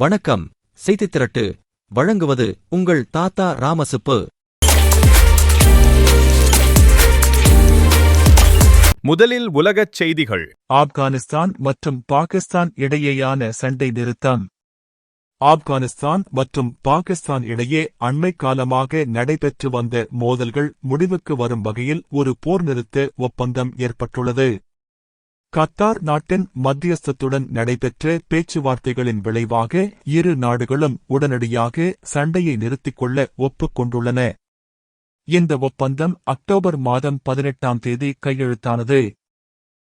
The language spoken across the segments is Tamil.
வணக்கம். செய்தித் திரட்டு. வழங்குவது உங்கள் தாத்தா ராமசுப்பு. முதலில் உலகச் செய்திகள். ஆப்கானிஸ்தான் மற்றும் பாகிஸ்தான் இடையேயான சண்டை நிறுத்தம். ஆப்கானிஸ்தான் மற்றும் பாகிஸ்தான் இடையே அண்மை காலமாக நடைபெற்று வந்த மோதல்கள் முடிவுக்கு வரும் வகையில் ஒரு போர் நிறுத்த ஒப்பந்தம் ஏற்பட்டுள்ளது. கத்தார் நாட்டின் மத்தியஸ்தத்துடன் நடைபெற்ற பேச்சுவார்த்தைகளின் விளைவாக இரு நாடுகளும் உடனடியாக சண்டையை நிறுத்திக் கொள்ள ஒப்புக் கொண்டுள்ளன இந்த ஒப்பந்தம் அக்டோபர் மாதம் பதினெட்டாம் தேதி கையெழுத்தானது.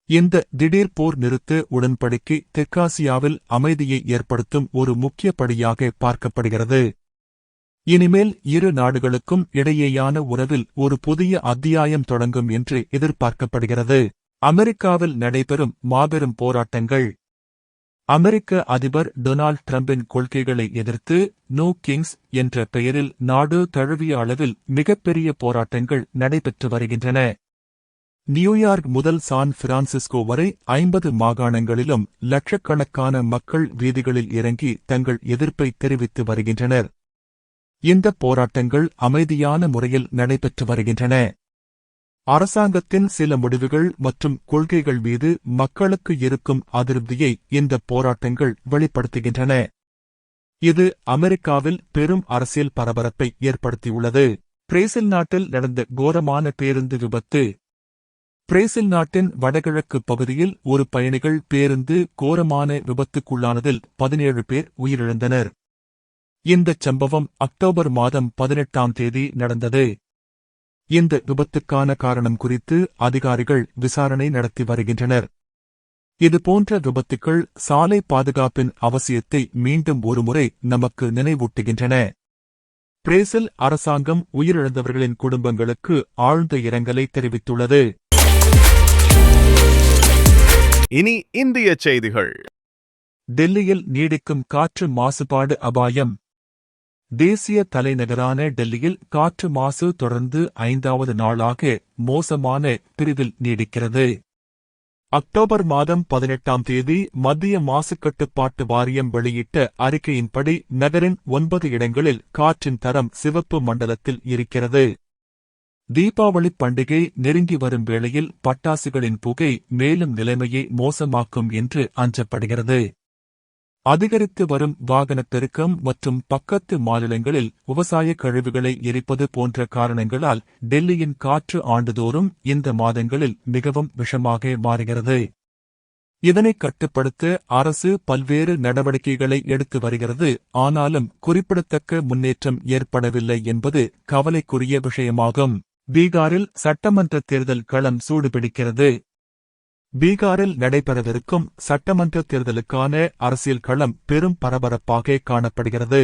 இந்த திடீர் போர் நிறுத்த உடன்படிக்கை தெற்காசியாவில் அமைதியை ஏற்படுத்தும் ஒரு முக்கிய படியாக பார்க்கப்படுகிறது. இனிமேல் இரு நாடுகளுக்கும் இடையேயான உறவில் ஒரு புதிய அத்தியாயம் தொடங்கும் என்று எதிர்பார்க்கப்படுகிறது. அமெரிக்காவில் நடைபெறும் மாபெரும் போராட்டங்கள். அமெரிக்க அதிபர் டொனால்ட் டிரம்பின் கொள்கைகளை எதிர்த்து நோ கிங்ஸ் என்ற பெயரில் நாடு தழுவிய அளவில் மிகப்பெரிய போராட்டங்கள் நடைபெற்று வருகின்றன. நியூயார்க் முதல் சான் பிரான்சிஸ்கோ வரை ஐம்பது மாகாணங்களிலும் லட்சக்கணக்கான மக்கள் வீதிகளில் இறங்கி தங்கள் எதிர்ப்பை தெரிவித்து வருகின்றனர். இந்த போராட்டங்கள் அமைதியான முறையில் நடைபெற்று வருகின்றன. அரசாங்கத்தின் சில முடிவுகள் மற்றும் கொள்கைகள் மீது மக்களுக்கு இருக்கும் அதிருப்தியை இந்த போராட்டங்கள் வெளிப்படுத்துகின்றன. இது அமெரிக்காவில் பெரும் அரசியல் பரபரப்பை ஏற்படுத்தியுள்ளது. பிரேசில் நாட்டில் நடந்த கோரமான பேருந்து விபத்து. பிரேசில் நாட்டின் வடகிழக்கு பகுதியில் ஒரு பயணிகள் பேருந்து கோரமான விபத்துக்குள்ளானதில் பதினேழு பேர் உயிரிழந்தனர். இந்தச் சம்பவம் அக்டோபர் மாதம் பதினெட்டாம் தேதி நடந்தது. இந்த விபத்துக்கான காரணம் குறித்து அதிகாரிகள் விசாரணை நடத்தி வருகின்றனர். இதுபோன்ற விபத்துக்கள் சாலை பாதுகாப்பின் அவசியத்தை மீண்டும் ஒருமுறை நமக்கு நினைவூட்டுகின்றன. பிரேசில் அரசாங்கம் உயிரிழந்தவர்களின் குடும்பங்களுக்கு ஆழ்ந்த இரங்கலை தெரிவித்துள்ளது. இனி இந்திய செய்திகள். டெல்லியில் நீடிக்கும் காற்று மாசுபாடு அபாயம் தேசிய தலைநகரான டெல்லியில் காற்று மாசு தொடர்ந்து ஐந்தாவது நாளாக மோசமான பிரிவில் நீடிக்கிறது. அக்டோபர் மாதம் பதினெட்டாம் தேதி மத்திய மாசு கட்டுப்பாட்டு வாரியம் வெளியிட்ட அறிக்கையின்படி நகரின் ஒன்பது இடங்களில் காற்றின் தரம் சிவப்பு மண்டலத்தில் இருக்கிறது. தீபாவளி பண்டிகை நெருங்கி வரும் வேளையில் பட்டாசுகளின் புகை மேலும் நிலைமையை மோசமாக்கும் என்று அஞ்சப்படுகிறது. அதிகரித்து வரும் வாகன பெருக்கம் மற்றும் பக்கத்து மாநிலங்களில் விவசாய கழிவுகளை எரிப்பது போன்ற காரணங்களால் டெல்லியின் காற்று ஆண்டுதோறும் இந்த மாதங்களில் மிகவும் விஷமாக மாறுகிறது. இதனை கட்டுப்படுத்த அரசு பல்வேறு நடவடிக்கைகளை எடுத்து வருகிறது. ஆனாலும் குறிப்பிடத்தக்க முன்னேற்றம் ஏற்படவில்லை என்பது கவலைக்குரிய விஷயமாகும். பீகாரில் சட்டமன்ற தேர்தல் களம் சூடுபிடிக்கிறது. பீகாரில் நடைபெறவிருக்கும் சட்டமன்ற தேர்தலுக்கான அரசியல் களம் பெரும் பரபரப்பாக காணப்படுகிறது.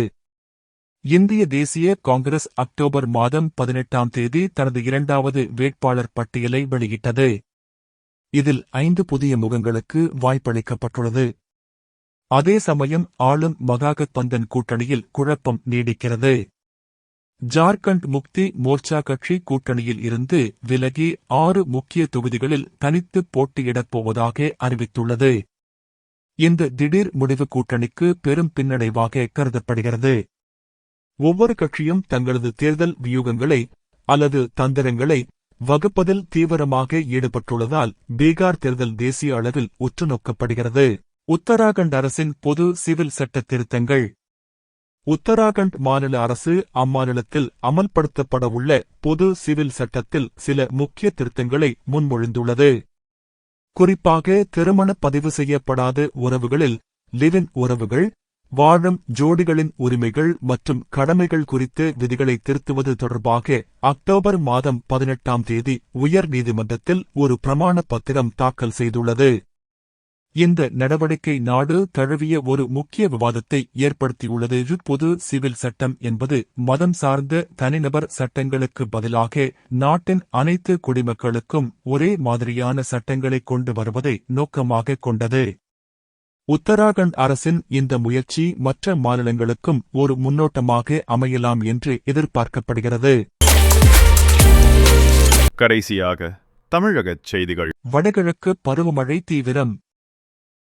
இந்திய தேசிய காங்கிரஸ் அக்டோபர் மாதம் பதினெட்டாம் தேதி தனது இரண்டாவது வேட்பாளர் பட்டியலை வெளியிட்டது. இதில் ஐந்து புதிய முகங்களுக்கு வாய்ப்பளிக்கப்பட்டுள்ளது. அதே சமயம் ஆளும் மகாகத்பந்தன் கூட்டணியில் குழப்பம் நீடிக்கிறது. ஜார்க்கண்ட் முக்தி மோர்ச்சா கட்சி கூட்டணியில் இருந்து விலகி ஆறு முக்கிய தொகுதிகளில் தனித்து போட்டியிடப் போவதாக அறிவித்துள்ளது. இந்த திடீர் முடிவு கூட்டணிக்கு பெரும் பின்னடைவாக கருதப்படுகிறது. ஒவ்வொரு கட்சியும் தங்களது தேர்தல் வியூகங்களை அல்லது தந்திரங்களை வகுப்பதில் தீவிரமாக ஈடுபட்டுள்ளதால் பீகார் தேர்தல் தேசிய அளவில் உற்று நோக்கப்படுகிறது உத்தராகண்ட் அரசின் பொது சிவில் சட்ட திருத்தங்கள் உத்தராகண்ட் மாநில அரசு அம்மாநிலத்தில் அமல்படுத்தப்படவுள்ள பொது சிவில் சட்டத்தில் சில முக்கிய திருத்தங்களை முன்மொழிந்துள்ளது. குறிப்பாக திருமண பதிவு செய்யப்படாத உறவுகளில் லிவின் உறவுகள் வாழும் ஜோடிகளின் உரிமைகள் மற்றும் கடமைகள் குறித்து விதிகளை திருத்துவது தொடர்பாக அக்டோபர் மாதம் பதினெட்டாம் தேதி உயர் நீதிமன்றத்தில் ஒரு பிரமாண பத்திரம் தாக்கல் செய்துள்ளது. இந்த நடவடிக்கை நாடு தழுவிய ஒரு முக்கிய விவாதத்தை ஏற்படுத்தியுள்ளது. பொது சிவில் சட்டம் என்பது மதம் சார்ந்த தனிநபர் சட்டங்களுக்கு பதிலாக நாட்டின் அனைத்து குடிமக்களுக்கும் ஒரே மாதிரியான சட்டங்களை கொண்டு வருவதை நோக்கமாக கொண்டது. உத்தராகண்ட் அரசின் இந்த முயற்சி மற்ற மாநிலங்களுக்கும் ஒரு முன்னோட்டமாக அமையலாம் என்று எதிர்பார்க்கப்படுகிறது. கடைசியாக தமிழகச் செய்திகள். வடகிழக்கு பருவமழை தீவிரம்.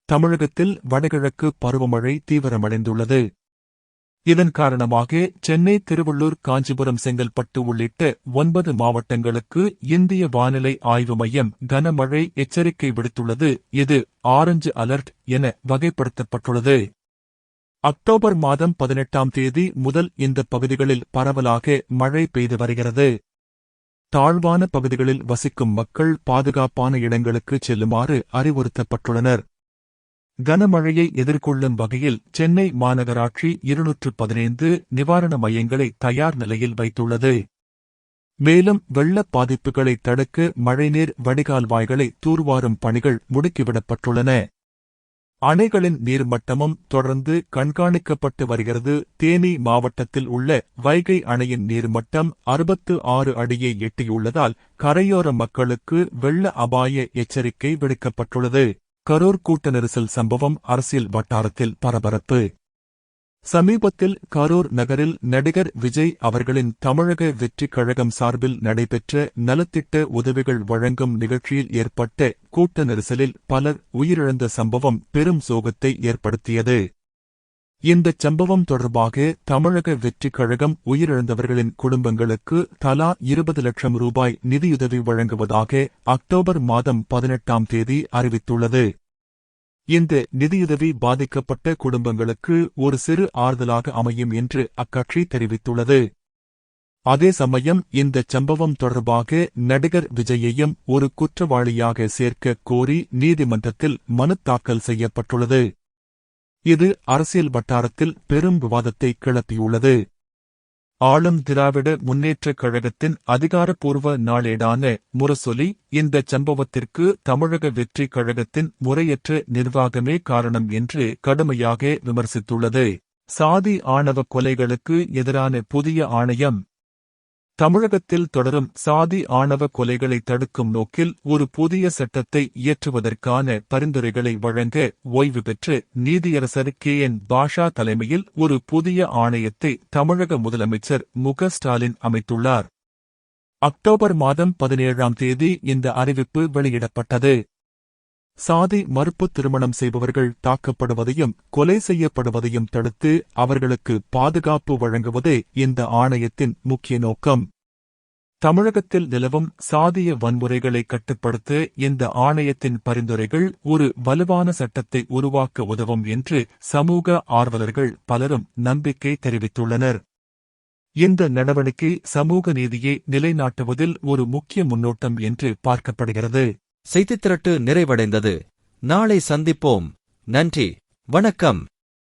தமிழகத்தில் வடகிழக்கு பருவமழை தீவிரமடைந்துள்ளது. இதன் காரணமாக சென்னை திருவள்ளூர் காஞ்சிபுரம் செங்கல்பட்டு உள்ளிட்ட ஒன்பது மாவட்டங்களுக்கு இந்திய வானிலை ஆய்வு மையம் கனமழை எச்சரிக்கை விடுத்துள்ளது. இது ஆரஞ்சு அலர்ட் என வகைப்படுத்தப்பட்டுள்ளது. அக்டோபர் மாதம் பதினெட்டாம் தேதி முதல் இந்த பகுதிகளில் பரவலாக மழை பெய்து வருகிறது. தாழ்வான பகுதிகளில் வசிக்கும் மக்கள் பாதுகாப்பான இடங்களுக்கு செல்லுமாறு அறிவுறுத்தப்பட்டுள்ளனர். கனமழையை எதிர்கொள்ளும் வகையில் சென்னை மாநகராட்சி இருநூற்று பதினைந்து நிவாரண மையங்களை தயார் நிலையில் வைத்துள்ளது. மேலும் வெள்ளப் பாதிப்புகளை தடுக்க மழைநீர் வடிகால் வாய்களை தூர்வாரும் பணிகள் முடுக்கிவிடப்பட்டுள்ளன. அணைகளின் நீர்மட்டமும் தொடர்ந்து கண்காணிக்கப்பட்டு வருகிறது. தேனி மாவட்டத்தில் உள்ள வைகை அணையின் நீர்மட்டம் அறுபத்து ஆறு அடியை எட்டியுள்ளதால் கரையோர மக்களுக்கு வெள்ள அபாய எச்சரிக்கை விடுக்கப்பட்டுள்ளது. கரூர் கூட்ட நெரிசல் சம்பவம் அரசியல் வட்டாரத்தில் பரபரப்பு. சமீபத்தில் கரூர் நகரில் நடிகர் விஜய் அவர்களின் தமிழக வெற்றிக் கழகம் சார்பில் நடைபெற்ற நலத்திட்ட உதவிகள் வழங்கும் நிகழ்ச்சியில் ஏற்பட்ட கூட்ட நெரிசலில் பலர் உயிரிழந்த சம்பவம் பெரும் சோகத்தை ஏற்படுத்தியது. இந்த சம்பவம் தொடர்பாக தமிழக வெற்றிக் கழகம் உயிரிழந்தவர்களின் குடும்பங்களுக்கு தலா இருபது லட்சம் ரூபாய் நிதியுதவி வழங்குவதாக அக்டோபர் மாதம் பதினெட்டாம் தேதி அறிவித்துள்ளது. இந்த நிதியுதவி பாதிக்கப்பட்ட குடும்பங்களுக்கு ஒரு சிறு ஆறுதலாக அமையும் என்று அக்கட்சி தெரிவித்துள்ளது. அதே சமயம் இந்த சம்பவம் தொடர்பாக நடிகர் விஜயையும் ஒரு குற்றவாளியாக சேர்க்க கோரி நீதிமன்றத்தில் மனு தாக்கல் செய்யப்பட்டுள்ளது. இது அரசியல் வட்டாரத்தில் பெரும் விவாதத்தை கிளப்பியுள்ளது. ஆளும் திராவிட முன்னேற்றக் கழகத்தின் அதிகாரப்பூர்வ நாளேடான முரசொலி இந்தச் சம்பவத்திற்கு தமிழக வெற்றிக் கழகத்தின் முறையற்ற நிர்வாகமே காரணம் என்று கடுமையாக விமர்சித்துள்ளது. சாதி ஆணவ கொலைகளுக்கு எதிரான புதிய ஆணையம் தமிழகத்தில் தொடரும் சாதி ஆணவ கொலைகளை தடுக்கும் நோக்கில் ஒரு புதிய சட்டத்தை இயற்றுவதற்கான பரிந்துரைகளை வழங்க ஓய்வு பெற்று நீதியரசர் கே. என். பாஷா தலைமையில் ஒரு புதிய ஆணையத்தை தமிழக முதலமைச்சர் மு. ஸ்டாலின் அமைத்துள்ளார். அக்டோபர் மாதம் பதினேழாம் தேதி இந்த அறிவிப்பு வெளியிடப்பட்டது. சாதி மறுப்பு திருமணம் செய்பவர்கள் தாக்கப்படுவதையும் கொலை செய்யப்படுவதையும் தடுத்து அவர்களுக்கு பாதுகாப்பு வழங்குவதே இந்த ஆணையத்தின் முக்கிய நோக்கம். தமிழகத்தில் நிலவும் சாதிய வன்முறைகளை கட்டுப்படுத்த இந்த ஆணையத்தின் பரிந்துரைகள் ஒரு வலுவான சட்டத்தை உருவாக்க உதவும் என்று சமூக ஆர்வலர்கள் பலரும் நம்பிக்கை தெரிவித்துள்ளனர். இந்த நடவடிக்கை சமூக நீதியை நிலைநாட்டுவதில் ஒரு முக்கிய முன்னோட்டம் என்று பார்க்கப்படுகிறது. செய்தித் திரட்டு நிறைவடைந்தது. நாளை சந்திப்போம். நன்றி. வணக்கம்.